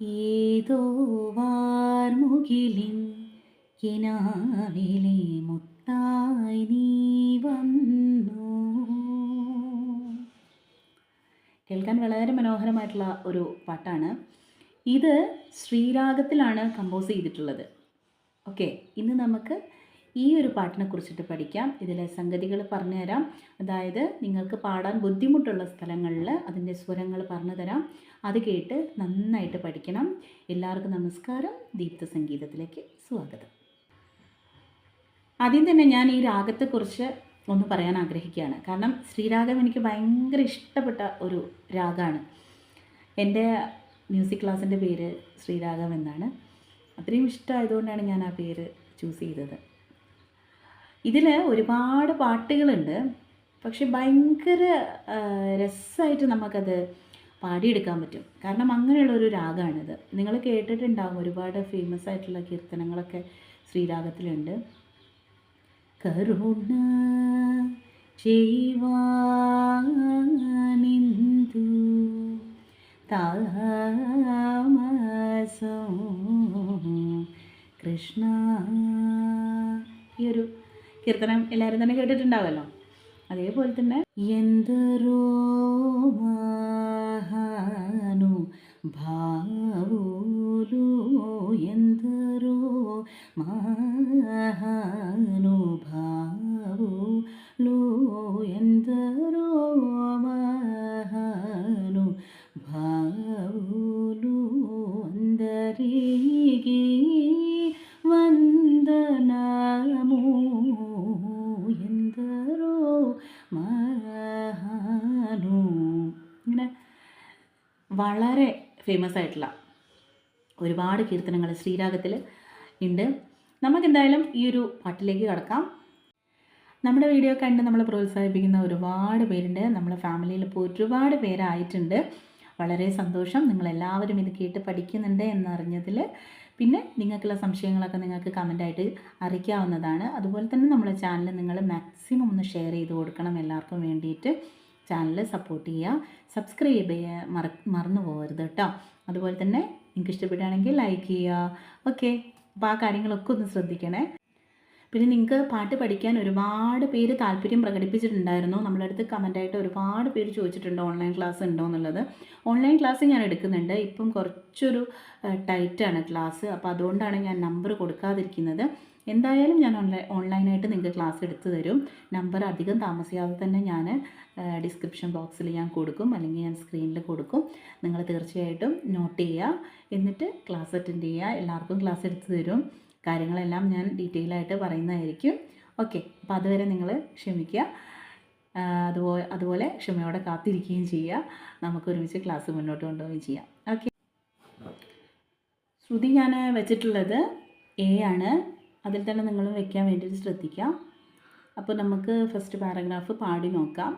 ഏതോ വാർമുകിലിൻ കിനാവിലെ മുത്തായി നീ വന്നു. കേൾക്കാൻ വളരെ മനോഹരമായിട്ടുള്ള ഒരു പാട്ടാണ്. ഇത് ശ്രീരാഗത്തിലാണ് കമ്പോസ് ചെയ്തിട്ടുള്ളത്. ഓക്കെ ഇന്ന് നമുക്ക് ഈ ഒരു പാട്ടിനെ കുറിച്ചിട്ട് പഠിക്കാം. ഇതിലെ സംഗതികൾ പറഞ്ഞുതരാം. അതായത് നിങ്ങൾക്ക് പാടാൻ ബുദ്ധിമുട്ടുള്ള സ്ഥലങ്ങളിൽ അതിന്റെ സ്വരങ്ങൾ പറഞ്ഞു തരാം അത് കേട്ട് നന്നായിട്ട് പഠിക്കണം. എല്ലാവർക്കും നമസ്കാരം. ദീപ്ത സംഗീതത്തിലേക്ക് സ്വാഗതം. ആദ്യം തന്നെ ഞാൻ ഈ രാഗത്തെക്കുറിച്ച് ഒന്ന് പറയാൻ ആഗ്രഹിക്കുകയാണ്. കാരണം ശ്രീരാഗം എനിക്ക് ഭയങ്കര ഇഷ്ടപ്പെട്ട ഒരു രാഗമാണ്. എന്റെ മ്യൂസിക് ക്ലാസ്സിന്റെ പേര് ശ്രീരാഗം എന്നാണ്. അത്രയും ഇഷ്ടമായതുകൊണ്ടാണ് ഞാൻ ആ പേര് ചൂസ് ചെയ്തത്. ഇതിൽ ഒരുപാട് പാട്ടുകളുണ്ട്. പക്ഷെ ഭയങ്കര രസമായിട്ട് നമുക്കത് പാടിയെടുക്കാൻ പറ്റും. കാരണം അങ്ങനെയുള്ളൊരു രാഗമാണിത് നിങ്ങൾ കേട്ടിട്ടുണ്ടാകും ഒരുപാട് ഫേമസ് ആയിട്ടുള്ള കീർത്തനങ്ങളൊക്കെ ശ്രീരാഗത്തിലുണ്ട്. കരുണ ചെയ്യുവാനിന്ദു താമസം കൃഷ്ണ. ഈ ഒരു കീർത്തനം എല്ലാവരും തന്നെ കേട്ടിട്ടുണ്ടാവുമല്ലോ അതേപോലെ തന്നെ എന്തരോ മഹാനു ഭാവുലു എന്തരോ മഹാനു ഭാവുലു എന്തരോ മഹാനു വളരെ ഫേമസ് ആയിട്ടുള്ള ഒരുപാട് കീർത്തനങ്ങൾ ശ്രീരാഗത്തിൽ ഉണ്ട്. നമുക്കെന്തായാലും ഈ ഒരു പാട്ടിലേക്ക് കടക്കാം. നമ്മുടെ വീഡിയോ കണ്ട് നമ്മളെ പ്രോത്സാഹിപ്പിക്കുന്ന ഒരുപാട് പേരുണ്ട്. നമ്മളെ ഫാമിലിയിൽ ഇപ്പോൾ ഒരുപാട് പേരായിട്ടുണ്ട്. വളരെ സന്തോഷം. നിങ്ങളെല്ലാവരും ഇത് കേട്ട് പഠിക്കുന്നുണ്ട് എന്നറിഞ്ഞതിൽ. പിന്നെ നിങ്ങൾക്കുള്ള സംശയങ്ങളൊക്കെ നിങ്ങൾക്ക് കമന്റായിട്ട് അറിയിക്കാവുന്നതാണ്. അതുപോലെ തന്നെ നമ്മുടെ ചാനൽ നിങ്ങൾ മാക്സിമം ഒന്ന് ഷെയർ ചെയ്ത് കൊടുക്കണം എല്ലാവർക്കും വേണ്ടിയിട്ട്. ചാനൽ സപ്പോർട്ട് ചെയ്യുക. സബ്സ്ക്രൈബ് ചെയ്യുക മറ മറന്നു പോകരുത് കേട്ടോ. അതുപോലെ തന്നെ നിങ്ങൾക്ക് ഇഷ്ടപ്പെടുകയാണെങ്കിൽ ലൈക്ക് ചെയ്യുക. ഓക്കെ അപ്പോൾ ആ കാര്യങ്ങളൊക്കെ ഒന്ന് ശ്രദ്ധിക്കണേ. പിന്നെ നിങ്ങൾക്ക് പാട്ട് പഠിക്കാൻ ഒരുപാട് പേര് താല്പര്യം പ്രകടിപ്പിച്ചിട്ടുണ്ടായിരുന്നു. നമ്മളെ അടുത്ത് കമന്റായിട്ട് ഒരുപാട് പേര് ചോദിച്ചിട്ടുണ്ട് ഓൺലൈൻ ക്ലാസ് ഉണ്ടോ എന്നുള്ളത്. ഓൺലൈൻ ക്ലാസ് ഞാൻ എടുക്കുന്നുണ്ട്. ഇപ്പം കുറച്ചൊരു ടൈറ്റാണ് ക്ലാസ് അപ്പോൾ അതുകൊണ്ടാണ് ഞാൻ നമ്പർ കൊടുക്കാതിരിക്കുന്നത്. എന്തായാലും ഞാൻ ഓൺലൈൻ ഓൺലൈനായിട്ട് നിങ്ങൾക്ക് ക്ലാസ് എടുത്തു തരും. നമ്പർ അധികം താമസിയാതെ തന്നെ ഞാൻ ഡിസ്ക്രിപ്ഷൻ ബോക്സിൽ ഞാൻ കൊടുക്കും. അല്ലെങ്കിൽ ഞാൻ സ്ക്രീനിൽ കൊടുക്കും. നിങ്ങൾ തീർച്ചയായിട്ടും നോട്ട് ചെയ്യുക എന്നിട്ട് ക്ലാസ് അറ്റൻഡ് ചെയ്യുക എല്ലാവർക്കും ക്ലാസ് എടുത്തു തരും. കാര്യങ്ങളെല്ലാം ഞാൻ ഡീറ്റെയിൽ ആയിട്ട് പറയുന്നതായിരിക്കും. ഓക്കെ അപ്പോൾ അതുവരെ നിങ്ങൾ ക്ഷമിക്കുക. അതുപോലെ അതുപോലെ ക്ഷമയോടെ കാത്തിരിക്കുകയും ചെയ്യുക. നമുക്ക് ഒരുമിച്ച് ക്ലാസ് മുന്നോട്ട് കൊണ്ടുപോവുകയും ചെയ്യാം. ഓക്കെ ശ്രുതി ഞാൻ വെച്ചിട്ടുള്ളത് എ ആണ്. അതിൽ തന്നെ നിങ്ങൾ വെക്കാൻ വേണ്ടിയിട്ട് ശ്രദ്ധിക്കാം അപ്പോൾ നമുക്ക് ഫസ്റ്റ് പാരഗ്രാഫ് പാടി നോക്കാം.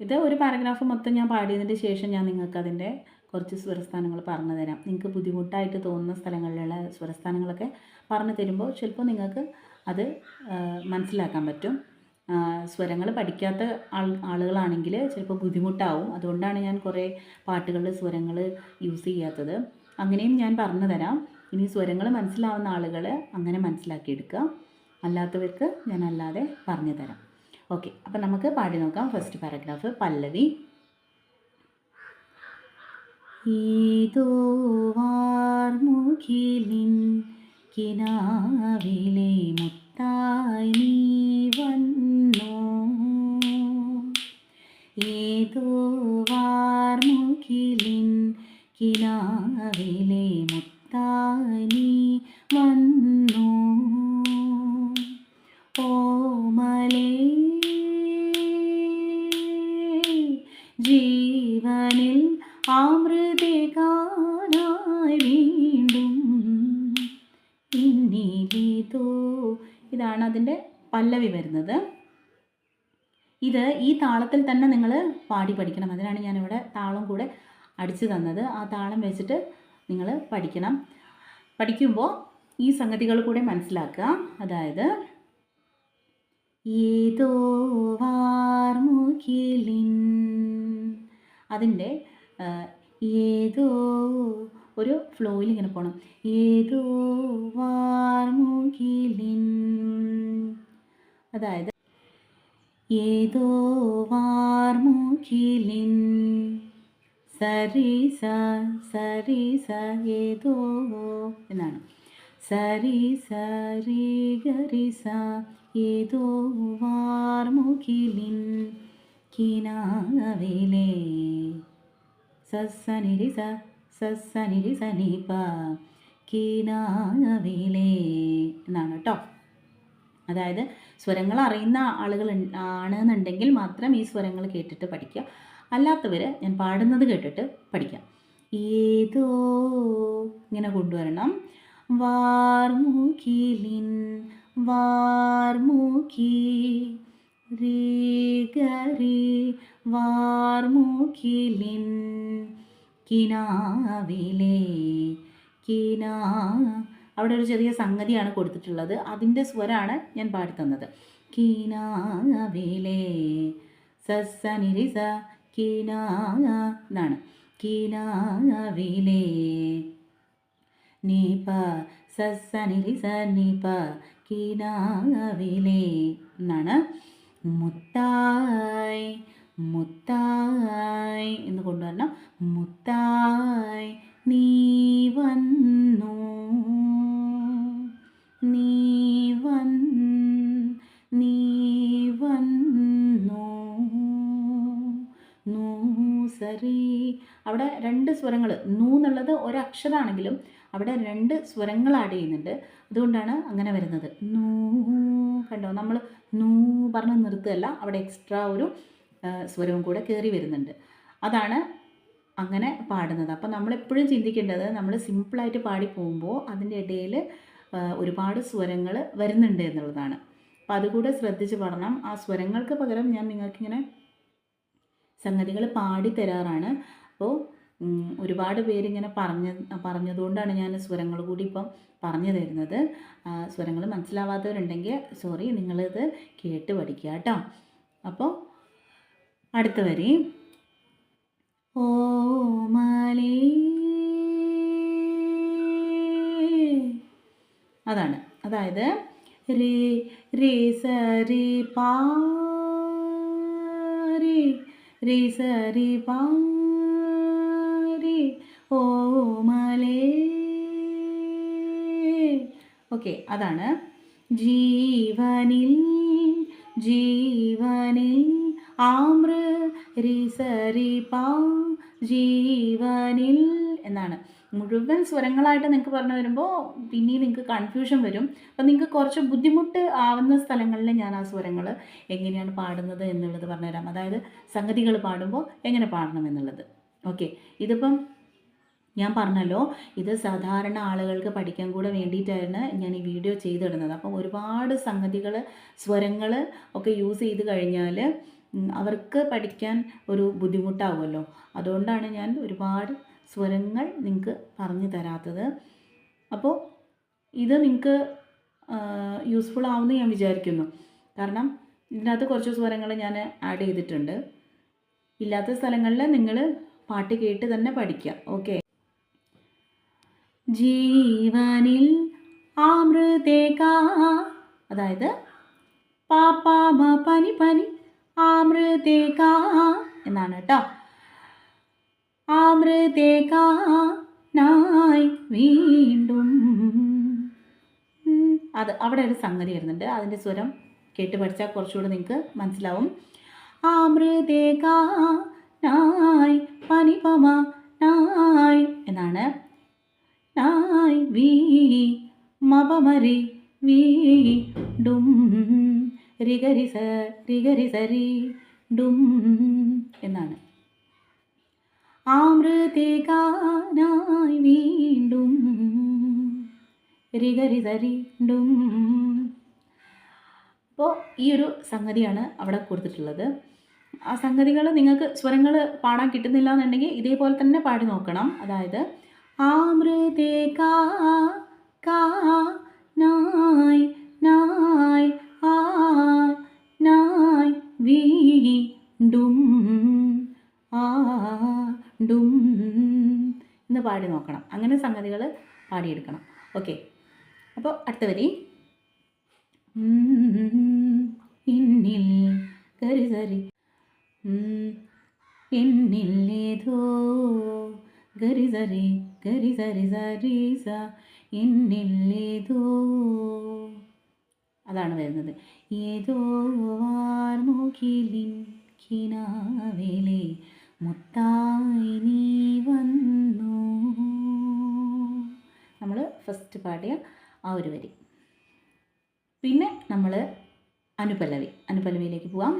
ഇത് ഒരു പാരഗ്രാഫ് മൊത്തം ഞാൻ പാടിയതിന് ശേഷം ഞാൻ നിങ്ങൾക്ക് അതിന്റെ കുറച്ച് സ്വരസ്ഥാനങ്ങൾ പറഞ്ഞു തരാം. നിങ്ങൾക്ക് ബുദ്ധിമുട്ടായിട്ട് തോന്നുന്ന സ്ഥലങ്ങളിലുള്ള സ്വരസ്ഥാനങ്ങളൊക്കെ പറഞ്ഞു തരുമ്പോൾ ചിലപ്പോൾ നിങ്ങൾക്ക് അത് മനസ്സിലാക്കാൻ പറ്റും. സ്വരങ്ങൾ പഠിക്കാത്ത ആൾ ആളുകളാണെങ്കിൽ ചിലപ്പോൾ ബുദ്ധിമുട്ടാവും. അതുകൊണ്ടാണ് ഞാൻ കുറേ പാട്ടുകളിൽ സ്വരങ്ങൾ യൂസ് ചെയ്യാത്തത്. അങ്ങനെയും ഞാൻ പറഞ്ഞു തരാം. ഇനി സ്വരങ്ങൾ മനസ്സിലാവുന്ന ആളുകൾ അങ്ങനെ മനസ്സിലാക്കിയെടുക്കുക. അല്ലാത്തവർക്ക് ഞാൻ അല്ലാതെ പറഞ്ഞു തരാം. ഓക്കെ അപ്പം നമുക്ക് പാടി നോക്കാം. ഫസ്റ്റ് പാരഗ്രാഫ് പല്ലവി. ഏതോ വാർമുഖിലിൻ കിനാവിലെ മുത്തായി വരുന്നത് ഇത് ഈ താളത്തിൽ തന്നെ നിങ്ങൾ പാടി പഠിക്കണം. അതിനാണ് ഞാനിവിടെ താളം കൂടെ അടിച്ചു തന്നത്. ആ താളം വെച്ചിട്ട് നിങ്ങൾ പഠിക്കണം. പഠിക്കുമ്പോൾ ഈ സംഗതികൾ കൂടെ മനസ്സിലാക്കുക. അതായത് വാർമുഖിലിൻ അതിന്റെ ഏതോ ഒരു ഫ്ലോയിൽ ഇങ്ങനെ പോകണം ഏതോ വാർമുകിലിൻ അതായത് ഏതോ വാർമുകിലിൻ സരിസ സരിസ ഏതോ എന്നാണ്. സരി സരി ഗരിസ ഏതോ വാർമുകിലിൻ കിനാവിലെ സസ്സനിരിസ സസനിരി നിപ. കിനാവിലെ എന്നാണ് കേട്ടോ. അതായത് സ്വരങ്ങൾ അറിയുന്ന ആളുകൾ ആണെന്നുണ്ടെങ്കിൽ മാത്രം ഈ സ്വരങ്ങൾ കേട്ടിട്ട് പഠിക്കുക. അല്ലാത്തവർ ഞാൻ പാടുന്നത് കേട്ടിട്ട് പഠിക്കാം ഏതോ ഇങ്ങനെ കൊണ്ടുവരണം. വാർമുഖിലിൻ വാർമുഖി റീഗറി വാർമുഖിലിൻ കിനാവിലെ കിനാ അവിടെ ഒരു ചെറിയ സംഗതിയാണ് കൊടുത്തിട്ടുള്ളത്. അതിന്റെ സ്വരാണ് ഞാൻ പാടിത്തന്നത്. കീനാവിലേ സസ്സനിരിസ കിനാ എന്നാണ്. കീനാവിലേ നീപ സസ്സനിരിസ നീപ കീനാവിലേ എന്നാണ്. മുത്തായി മുത്തായി എന്ന് കൊണ്ടുവരണം. മുത്തായ് നീ വന്നു. അവിടെ രണ്ട് സ്വരങ്ങൾ നൂ എന്നുള്ളത് ഒരക്ഷരമാണെങ്കിലും അവിടെ രണ്ട് സ്വരങ്ങൾ ആഡ് ചെയ്യുന്നുണ്ട്. അതുകൊണ്ടാണ് അങ്ങനെ വരുന്നത്. നൂ കണ്ടോ? നമ്മൾ നൂ പറഞ്ഞ് നിർത്തുകയല്ല. അവിടെ എക്സ്ട്രാ ഒരു സ്വരവും കൂടെ കയറി വരുന്നുണ്ട്. അതാണ് അങ്ങനെ പാടുന്നത്. അപ്പോൾ നമ്മളെപ്പോഴും ചിന്തിക്കേണ്ടത് നമ്മൾ സിമ്പിളായിട്ട് പാടി പോകുമ്പോൾ അതിന്റെ ഇടയിൽ ഒരുപാട് സ്വരങ്ങൾ വരുന്നുണ്ട് എന്നുള്ളതാണ്. അപ്പോൾ അതുകൂടെ ശ്രദ്ധിച്ച് പഠനം. ആ സ്വരങ്ങൾക്ക് പകരം ഞാൻ നിങ്ങൾക്കിങ്ങനെ സംഗതികൾ പാടി തരാറാണ് അപ്പോൾ ഒരുപാട് പേരിങ്ങനെ പറഞ്ഞ പറഞ്ഞതുകൊണ്ടാണ് ഞാൻ സ്വരങ്ങൾ കൂടി ഇപ്പം പറഞ്ഞു തരുന്നത്. സ്വരങ്ങൾ മനസ്സിലാവാത്തവരുണ്ടെങ്കിൽ സോറി നിങ്ങളിത് കേട്ട് പഠിക്കുക കേട്ടോ. അപ്പോൾ അടുത്ത വരി. ഓ മലേ അതാണ്. അതായത് രേ രേ സ രേ പാ രേ സ രേ പാ ഓ മലേ. ഓക്കെ അതാണ്. ജീവനിൽ ജീവനിൽ ആമൃ റിസരി പാ ജീവനിൽ എന്നാണ്. മുഴുവൻ സ്വരങ്ങളായിട്ട് നിങ്ങൾക്ക് പറഞ്ഞു വരുമ്പോൾ പിന്നെ നിങ്ങൾക്ക് കൺഫ്യൂഷൻ വരും. അപ്പം നിങ്ങൾക്ക് കുറച്ച് ബുദ്ധിമുട്ട് ആവുന്ന സ്ഥലങ്ങളിൽ ഞാൻ ആ സ്വരങ്ങൾ എങ്ങനെയാണ് പാടുന്നത് എന്നുള്ളത് പറഞ്ഞുതരാം. അതായത് സംഗതികൾ പാടുമ്പോൾ എങ്ങനെ പാടണം എന്നുള്ളത്. ഓക്കെ. ഇതിപ്പം ഞാൻ പറഞ്ഞല്ലോ ഇത് സാധാരണ ആളുകൾക്ക് പഠിക്കാൻ കൂടെ വേണ്ടിയിട്ടാണ് ഞാൻ ഈ വീഡിയോ ചെയ്തിടുന്നത്. അപ്പം ഒരുപാട് സംഗതികൾ സ്വരങ്ങൾ ഒക്കെ യൂസ് ചെയ്ത് കഴിഞ്ഞാൽ അവർക്ക് പഠിക്കാൻ ഒരു ബുദ്ധിമുട്ടാവുമല്ലോ. അതുകൊണ്ടാണ് ഞാൻ ഒരുപാട് സ്വരങ്ങൾ നിങ്ങൾക്ക് പറഞ്ഞു തരാത്തത്. അപ്പോൾ ഇത് നിങ്ങൾക്ക് യൂസ്ഫുൾ ആവുമെന്ന് ഞാൻ വിചാരിക്കുന്നു. കാരണം ഇതിനകത്ത് കുറച്ച് സ്വരങ്ങൾ ഞാൻ ആഡ് ചെയ്തിട്ടുണ്ട്. ഇല്ലാത്ത സ്ഥലങ്ങളിൽ നിങ്ങൾ പാട്ട് കേട്ട് തന്നെ പഠിക്കുക. ഓക്കെ ജീവനിൽ ആമൃതേകാ അതായത് പാപ്പാമ പനി പനി ആമൃതേക്കാ എന്നാണ് കേട്ടോ. ആമൃതേകാ നായി വീണ്ടും അത് അവിടെ ഒരു സംഗതി വരുന്നുണ്ട്. അതിന്റെ സ്വരം കേട്ട് പഠിച്ചാൽ കുറച്ചുകൂടെ നിങ്ങൾക്ക് മനസ്സിലാവും. ആമൃതേകാ നായ് പനിപമ നായ് എന്നാണ്. നായ് വീ മപമരി വീ ഡും റിഗരിസ റിഗരിസരി ഡും എന്നാണ്. ആമൃതേകാനായി വീണ്ടും ഡും അപ്പോൾ ഈ ഒരു സംഗതിയാണ് അവിടെ കൊടുത്തിട്ടുള്ളത്. ആ സംഗതികൾ നിങ്ങൾക്ക് സ്വരങ്ങൾ പാടാൻ കിട്ടുന്നില്ല എന്നുണ്ടെങ്കിൽ ഇതേപോലെ തന്നെ പാടി നോക്കണം. അതായത് ആമൃതേ കാ നായ് ആ നായ് വീണ്ടും ആ ഡും എന്ന് പാടി നോക്കണം. അങ്ങനെ സംഗതികൾ പാടിയെടുക്കണം. ഓക്കെ അപ്പോൾ അടുത്ത വരി. ഇന്നിൽ കരി സരി ഉം, എന്നില്ലേതോ ഗരി സരി ഗരി സരി സരി സ എന്നില്ലേതോ അതാണ് വരുന്നത്. ഏതോ വാർമുകിലിൻ കിനാവിലെ മുത്തായി നീ വന്നു. നമ്മൾ ഫസ്റ്റ് പാടിയ ആ ഒരു വരി. പിന്നെ നമ്മൾ അനുപല്ലവി. അനുപല്ലവിയിലേക്ക് പോവാം.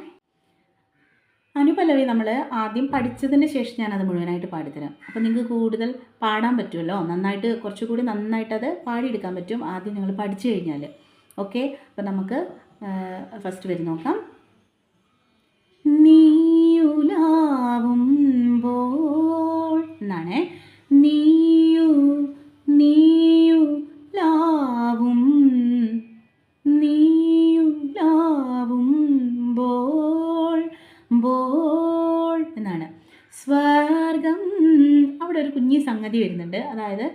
അനുപല്ലവി നമ്മൾ ആദ്യം പഠിച്ചതിന് ശേഷം ഞാനത് മുഴുവനായിട്ട് പാടിത്തരാം. അപ്പോൾ നിങ്ങൾക്ക് കൂടുതൽ പാടാൻ പറ്റുമല്ലോ? നന്നായിട്ട് കുറച്ചുകൂടി നന്നായിട്ട് അത് പാടിയെടുക്കാൻ പറ്റും ആദ്യം നിങ്ങൾ പഠിച്ചു കഴിഞ്ഞാൽ ഓക്കെ അപ്പോൾ നമുക്ക് ഫസ്റ്റ് വരി നോക്കാം. നീയുലാവുമ്പോൾ. എന്നാണ്. നീയു നീയു ലാവും നീയു ലാവുമ്പോൾ ബോൾ എന്നാണ്. സ്വർഗം. അവിടെ ഒരു കുഞ്ഞി സംഗതി വരുന്നുണ്ട്. അതായത്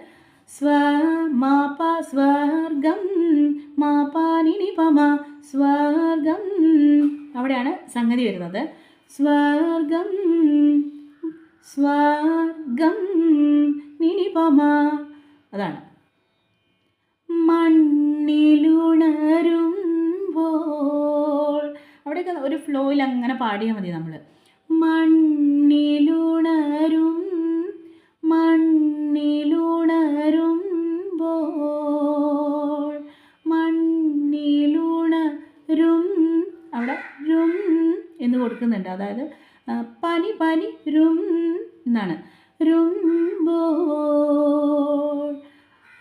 സ്വ മാപ സ്വർഗം. മാപാനിനി പമ സ്വർഗം. അവിടെയാണ് സംഗതി വരുന്നത്. സ്വർഗം സ്വർഗം നിനിപമ. അതാണ്. മണ്ണിലുണരുമ്പോൾ അവിടെയൊക്കെ ഒരു ഫ്ലോയിൽ അങ്ങനെ പാടിയാൽ മതി നമ്മൾ മണ്ണിലുണരും മണ്ണിലുണരുമ്പോൾ മണ്ണിലുണരും അവിടെ രും എന്ന് കൊടുക്കുന്നുണ്ട്. അതായത് പനി പനി രും എന്നാണ്. Okay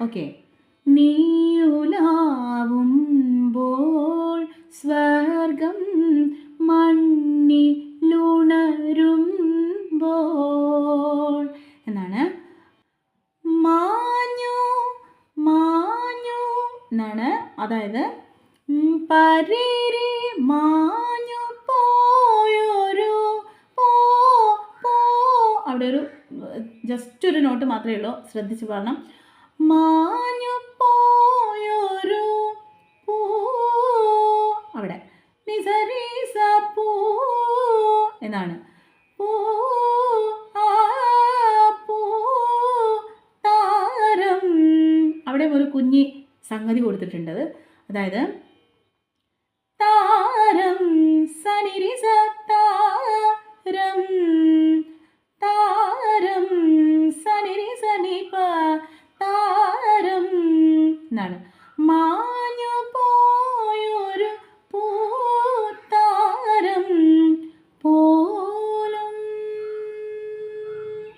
okay. നീയുലാവുമ്പോൾ സ്വർഗം ശ്രദ്ധിച്ച് പാടണം. മാഞ്ഞു പോയൊരു അവിടെ. പൂ എന്നാണ്. പൂ. താരം. അവിടെ ഒരു കുഞ്ഞി സംഗതി കൊടുത്തിട്ടുണ്ട് അതായത് താരം സനിരിസ താരം താരം സനിപ താരം എന്നാണ് മാഞ്ഞു പോയൊരു പൂത്താരം പോലും.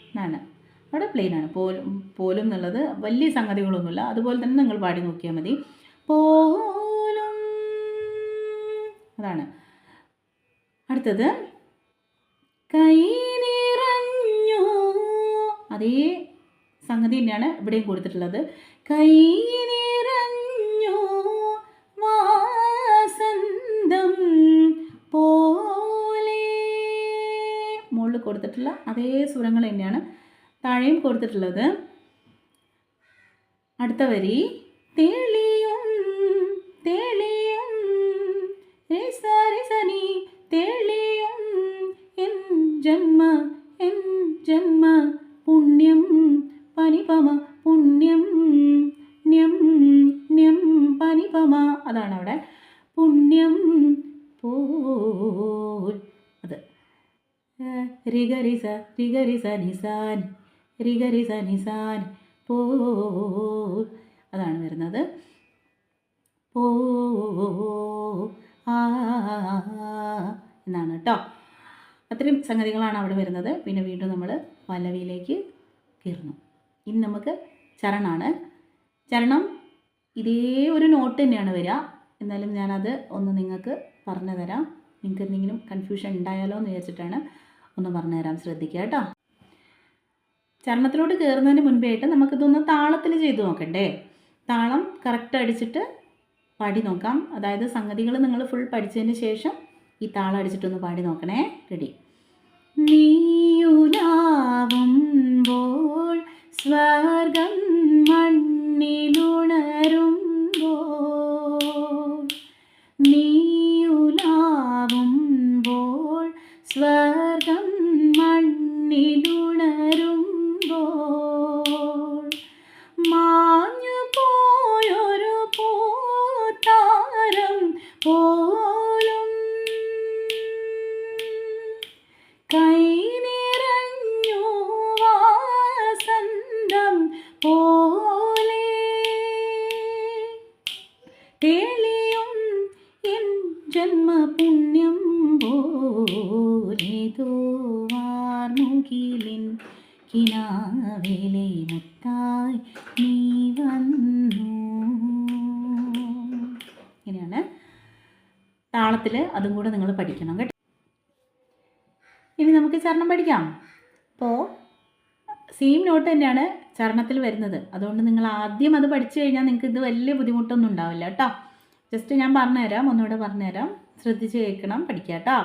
എന്നാണ് അവിടെ പ്ലെയിൻ ആണ്. പോലും പോലും എന്നുള്ളത് വലിയ സംഗതികളൊന്നുമില്ല. അതുപോലെ തന്നെ നിങ്ങൾ പാടി നോക്കിയാൽ മതി. പോലും. അതാണ്. അടുത്തത് കൈ നിറഞ്ഞു. അതേ സംഗതി തന്നെയാണ് ഇവിടെയും കൊടുത്തിട്ടുള്ളത്. കൈ വാസന്തം പോലെ. മുകളിൽ കൊടുത്തിട്ടുള്ള അതേ സ്വരങ്ങൾ തന്നെയാണ് താഴെയും കൊടുത്തിട്ടുള്ളത്. അടുത്ത വരി തെളിയും തെളിയും രസരസനി തെളിയും എൻ ജന്മ എൻ ജന്മ പുണ്യം പനിപമ പുണ്യം ന്യം ന്യം പനിപമ. അതാണ് അവിടെ പുണ്യം പോൽ. അത്. റിഗരിസ റിഗരിസ നിസാൻ റിഗരിസ നിസാൻ പോൽ. അതാണ് വരുന്നത്. പോ ആ എന്നാണ് കേട്ടോ അത്രയും സംഗതികളാണ് അവിടെ വരുന്നത്. പിന്നെ വീണ്ടും നമ്മൾ പല്ലവിയിലേക്ക് കയറുന്നു. ഇനി നമുക്ക് ചരണമാണ് ചരണം ഇതേ ഒരു നോട്ട് തന്നെയാണ് വരിക. എന്നാലും ഞാനത് ഒന്ന് നിങ്ങൾക്ക് പറഞ്ഞു തരാം. നിങ്ങൾക്ക് എന്തെങ്കിലും കൺഫ്യൂഷൻ ഉണ്ടായാലോ എന്ന് വിചാരിച്ചിട്ടാണ് ഒന്ന് പറഞ്ഞു തരാൻ ശ്രദ്ധിക്കുക കേട്ടോ. ചരണത്തിലോട്ട് കയറുന്നതിന് മുൻപായിട്ട് നമുക്കിതൊന്ന് താളത്തിൽ ചെയ്ത് നോക്കണ്ടേ? താളം കറക്റ്റ് അടിച്ചിട്ട് പാടി നോക്കാം. അതായത് സംഗതികൾ നിങ്ങൾ ഫുൾ പഠിച്ചതിന് ശേഷം ഈ താളം അടിച്ചിട്ടൊന്ന് പാടി നോക്കണേ. റെഡി നീയുലാവുമ്പോൾ സ്വർഗം മണ്ണിലുണരുമ്പോൾ നീയുലാവുമ്പോൾ സ്വർഗം മണ്ണിലുണരുമ്പോൾ പോലെ തെളിയും എൻ ജന്മപുണ്യം പുണ്യം വാർമുകിലിൻ കിനാവിലെ മുത്തായി നീ വന്നു. ഇങ്ങനെയാണ് താളത്തിൽ അതും കൂടെ നിങ്ങൾ പഠിക്കണം കേട്ടോ. ഇനി നമുക്ക് ചരണം പഠിക്കാം. അപ്പോൾ സെയിം നോട്ട് തന്നെയാണ് ചരണത്തിൽ വരുന്നത്. അതുകൊണ്ട് നിങ്ങൾ ആദ്യം അത് പഠിച്ചു കഴിഞ്ഞാൽ നിങ്ങൾക്ക് ഇത് വലിയ ബുദ്ധിമുട്ടൊന്നും ഉണ്ടാവില്ല കേട്ടോ. ജസ്റ്റ് ഞാൻ പറഞ്ഞുതരാം. ഒന്നുകൂടെ പറഞ്ഞുതരാം. ശ്രദ്ധിച്ച് കേൾക്കണം. പഠിക്കുക കേട്ടോ.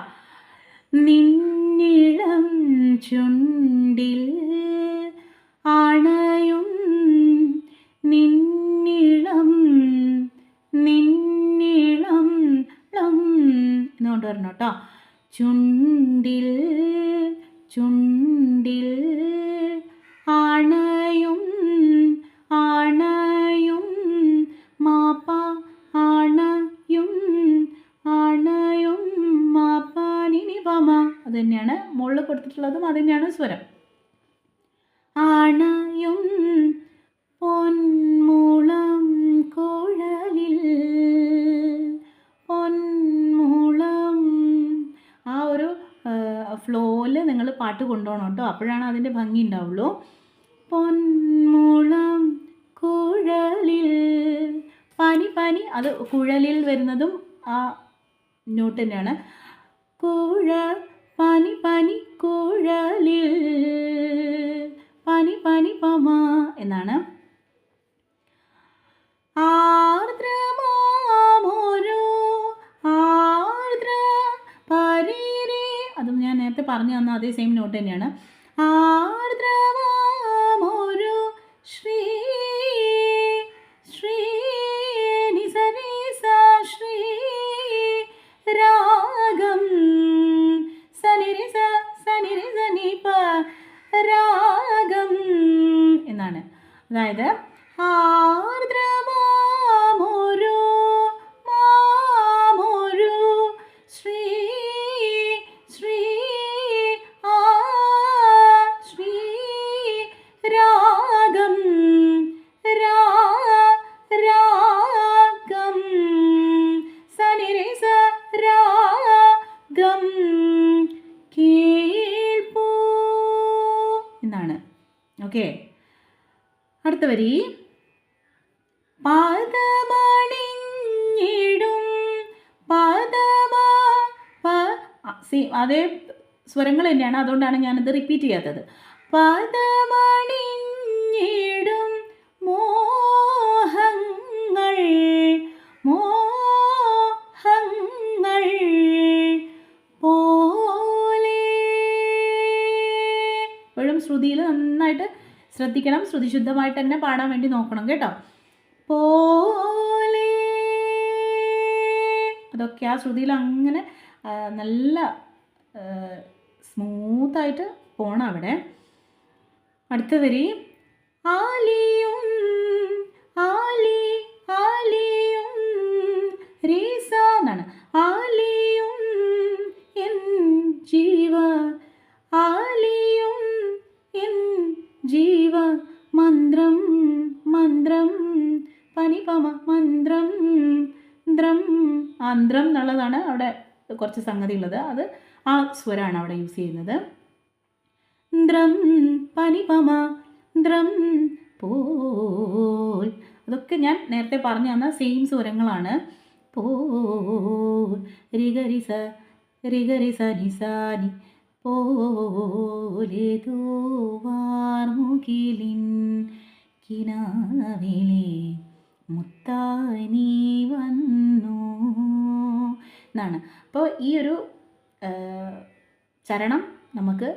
നിന്നിളം ചുണ്ടിൽ അണയും നിന്നിളം നിന്നിളം ളം എന്നുകൊണ്ട് വരണം കേട്ടോ. ചുണ്ടിൽ ഫ്ലോയിൽ നിങ്ങൾ പാട്ട് കൊണ്ടുപോകണം കേട്ടോ. അപ്പോഴാണ് അതിന്റെ ഭംഗി ഉണ്ടാവുള്ളൂ. പൊന്മുളം കുഴലിൽ പനി പനി അത് കുഴലിൽ വരുന്നതും ആ നോട്ട് തന്നെയാണ്. കുഴ പനി പനി കുഴലിൽ പനി പനി പമ എന്നാണ്. ആർദ്രമാമൊരു നേരത്തെ പറഞ്ഞു തന്ന അതേ സെയിം നോട്ട് തന്നെയാണ്. ആർദ്രമാമൊരു ശ്രീ ശ്രീ ഓക്കെ. അടുത്ത വരി. പാദമണിഞ്ഞിടും. പാദമാ സി അതേ സ്വരങ്ങൾ തന്നെയാണ്. അതുകൊണ്ടാണ് ഞാനത് റിപ്പീറ്റ് ചെയ്യാത്തത്. പാദമണിഞ്ഞിടും. ശ്രുതിയിൽ നന്നായിട്ട് ശ്രദ്ധിക്കണം ശ്രുതിശുദ്ധമായിട്ട് തന്നെ പാടാൻ വേണ്ടി നോക്കണം കേട്ടോ. പോലെ. അതൊക്കെ ആ ശ്രുതിയിൽ അങ്ങനെ നല്ല സ്മൂത്തായിട്ട് പോണം അവിടെ. അടുത്ത വരി ആലിയും ആലി ജീവ മന്ത്രം മന്ത്രം പനിപമ മന്ത്രം ദ്രം ആന്ത്രം എന്നുള്ളതാണ് അവിടെ കുറച്ച് സംഗതി ഉള്ളത് അത് ആ സ്വരമാണ് അവിടെ യൂസ് ചെയ്യുന്നത്. ദ്രം പനിപമ ദ്രം പോൽ. അതൊക്കെ ഞാൻ നേരത്തെ പറഞ്ഞു തന്ന സെയിം സ്വരങ്ങളാണ്. പോൽ റിഗരിസ റിഗരിസ നിസാനി പോലേതോ തൂവാർമുകിലിൻ കിനാവിലെ മുത്തായി നീ വന്നു. എന്നാണ് അപ്പോൾ ഈ ഒരു ചരണം നമുക്ക്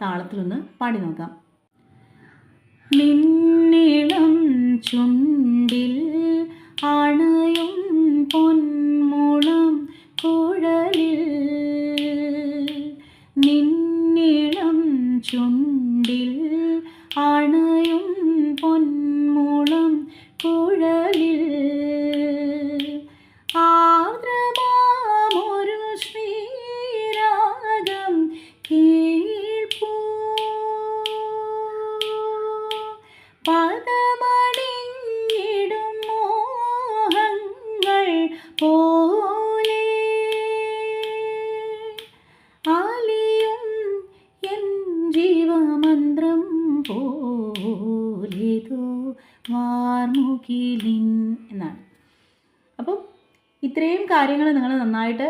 താളത്തിലൊന്ന് പാടി നോക്കാം. നിന്നിളം ചുണ്ടിൽ അണയും പൊന്മുളം കുഴലിൽ നിന്നിളം ചുണ്ടിൽ അണയും പൊന്മുളം കുഴലിൽ കാര്യങ്ങൾ നിങ്ങൾ നന്നായിട്ട്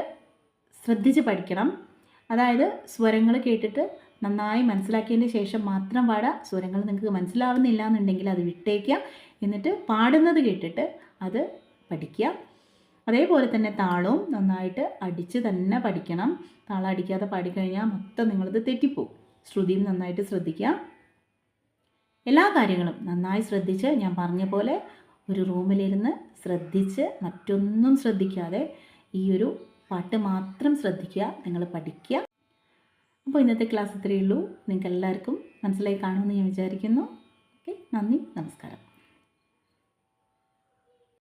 ശ്രദ്ധിച്ച് പഠിക്കണം. അതായത് സ്വരങ്ങൾ കേട്ടിട്ട് നന്നായി മനസ്സിലാക്കിയതിന് ശേഷം മാത്രം പാടുക സ്വരങ്ങൾ നിങ്ങൾക്ക് മനസ്സിലാവുന്നില്ല എന്നുണ്ടെങ്കിൽ അത് വിട്ടേക്കുക. എന്നിട്ട് പാടുന്നത് കേട്ടിട്ട് അത് പഠിക്കുക. അതേപോലെ തന്നെ താളവും നന്നായിട്ട് അടിച്ച് തന്നെ പഠിക്കണം. താളം അടിക്കാതെ പാടിക്കഴിഞ്ഞാൽ മൊത്തം നിങ്ങളത് തെറ്റിപ്പോവും. ശ്രുതിയും നന്നായിട്ട് ശ്രദ്ധിക്കുക. എല്ലാ കാര്യങ്ങളും നന്നായി ശ്രദ്ധിച്ച് ഞാൻ പറഞ്ഞ പോലെ ഒരു റൂമിലിരുന്ന് ശ്രദ്ധിച്ച് മറ്റൊന്നും ശ്രദ്ധിക്കാതെ ഈ ഒരു പാട്ട് മാത്രം ശ്രദ്ധിക്കുക നിങ്ങൾ പഠിക്കുക. അപ്പോൾ ഇന്നത്തെ ക്ലാസ് ഇത്രയേ ഉള്ളൂ. നിങ്ങൾക്ക് എല്ലാവർക്കും മനസ്സിലായി കാണുമെന്ന് ഞാൻ വിചാരിക്കുന്നു. ഓക്കെ നന്ദി നമസ്കാരം.